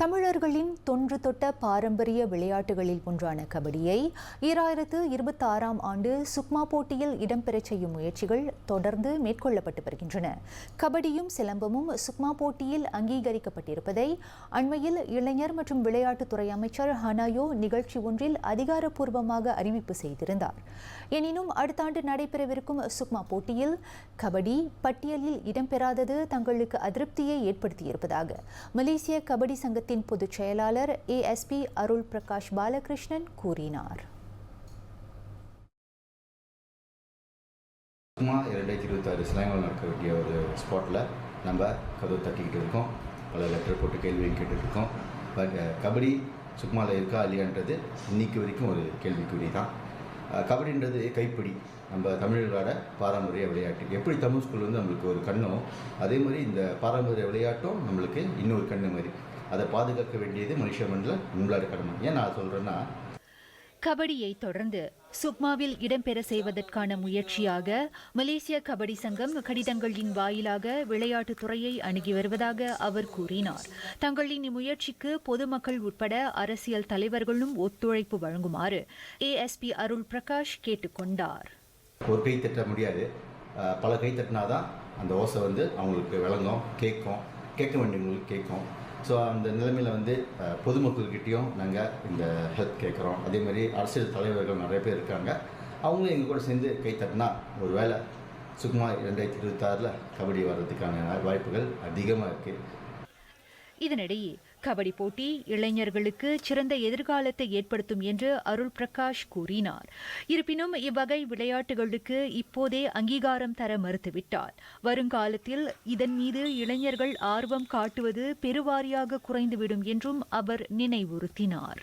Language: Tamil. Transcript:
தமிழர்களின் தொன்று தொட்ட பாரம்பரிய விளையாட்டுகளில் ஒன்றான கபடியை ஈராயிரத்து இருபத்தாறாம் ஆண்டு சுக்மா போட்டியில் இடம்பெறச் செய்யும் முயற்சிகள் தொடர்ந்து மேற்கொள்ளப்பட்டு வருகின்றன. கபடியும் சிலம்பமும் சுக்மா போட்டியில் அங்கீகரிக்கப்பட்டிருப்பதை அண்மையில் இளைஞர் மற்றும் விளையாட்டுத்துறை அமைச்சர் ஹனாயோ நிகழ்ச்சி ஒன்றில் அதிகாரப்பூர்வமாக அறிவிப்பு செய்திருந்தார். எனினும் அடுத்த ஆண்டு நடைபெறவிருக்கும் சுக்மா போட்டியில் கபடி பட்டியலில் இடம்பெறாதது தங்களுக்கு அதிருப்தியை ஏற்படுத்தியிருப்பதாக மலேசிய கபடி சங்கத்தின் பொதுச் செயலாளர் ஏஎஸ்பி அருள் பிரகாஷ் பாலகிருஷ்ணன் கூறினார். சும்மா இரண்டாயிரத்தி இருபத்தாறு சிலாங்கல் நடக்க வேண்டிய ஒரு ஸ்பாட்டில் நம்ம கதவு தட்டிக்கிட்டு இருக்கோம். பல லெட்டர் போட்டு கேள்வியும் கேட்டுட்ருக்கோம். பட் கபடி சுக்மாவில் இருக்கா இல்லையான்றது இன்னைக்கு வரைக்கும் ஒரு கேள்விக்குறி தான். கபடின்றது கைப்பிடி. நம்ம தமிழர்களோட பாரம்பரிய விளையாட்டு. எப்படி தமிழ் ஸ்கூல் வந்து நம்மளுக்கு ஒரு கண்ணோ அதே மாதிரி இந்த பாரம்பரிய விளையாட்டும் நம்மளுக்கு இன்னொரு கண்ணு மாதிரி. அதை பாதுகாக்க வேண்டியது மனுஷ மண்டல நம்மளோட கடமை ஏன் நான் சொல்கிறேன்னா கபடியை தொடர்ந்து சுக்மாவில் இடம்பெற செய்வதற்கான முயற்சியாக மலேசிய கபடி சங்கம் கடிதங்களின் வாயிலாக விளையாட்டுத் துறையை அணுகி வருவதாக அவர் கூறினார். தங்களின் இம்முயற்சிக்கு பொதுமக்கள் உட்பட அரசியல் தலைவர்களும் ஒத்துழைப்பு வழங்குமாறு ஏஎஸ்பி அருள் பிரகாஷ் கேட்டுக்கொண்டார் ஒரு கை தட்ட முடியாது. பல கை தட்டினா தான் அந்த ஓசை வந்து அவங்களுக்கு விளங்கும் கேட்கும். கேட்க வேண்டியவங்களுக்கு கேட்கும். ஸோ அந்த நிலைமையில் வந்து பொதுமக்கள்கிட்டையும் நாங்கள் இந்த ஹெல்ப் கேட்குறோம் அதே மாதிரி அரசியல் தலைவர்கள் நிறைய பேர் இருக்காங்க. அவங்களும் எங்கள் கூட சேர்ந்து கை தட்டினா ஒரு வேளை சுகுமா ரெண்டாயிரத்தி இருபத்தாறில் கபடி வர்றதுக்கான வாய்ப்புகள் அதிகமாக இருக்குது இதனிடையே கபடி போட்டி இளைஞர்களுக்கு சிறந்த எதிர்காலத்தை ஏற்படுத்தும் என்று அருள் பிரகாஷ் கூறினார். இருப்பினும் இவ்வகை விளையாட்டுகளுக்கு இப்போதே அங்கீகாரம் தர மறுத்துவிட்டார். வருங்காலத்தில் இதன் மீது இளைஞர்கள் ஆர்வம் காட்டுவது பெருவாரியாக குறைந்துவிடும் என்றும் அவர் நினைவுறுத்தினார்.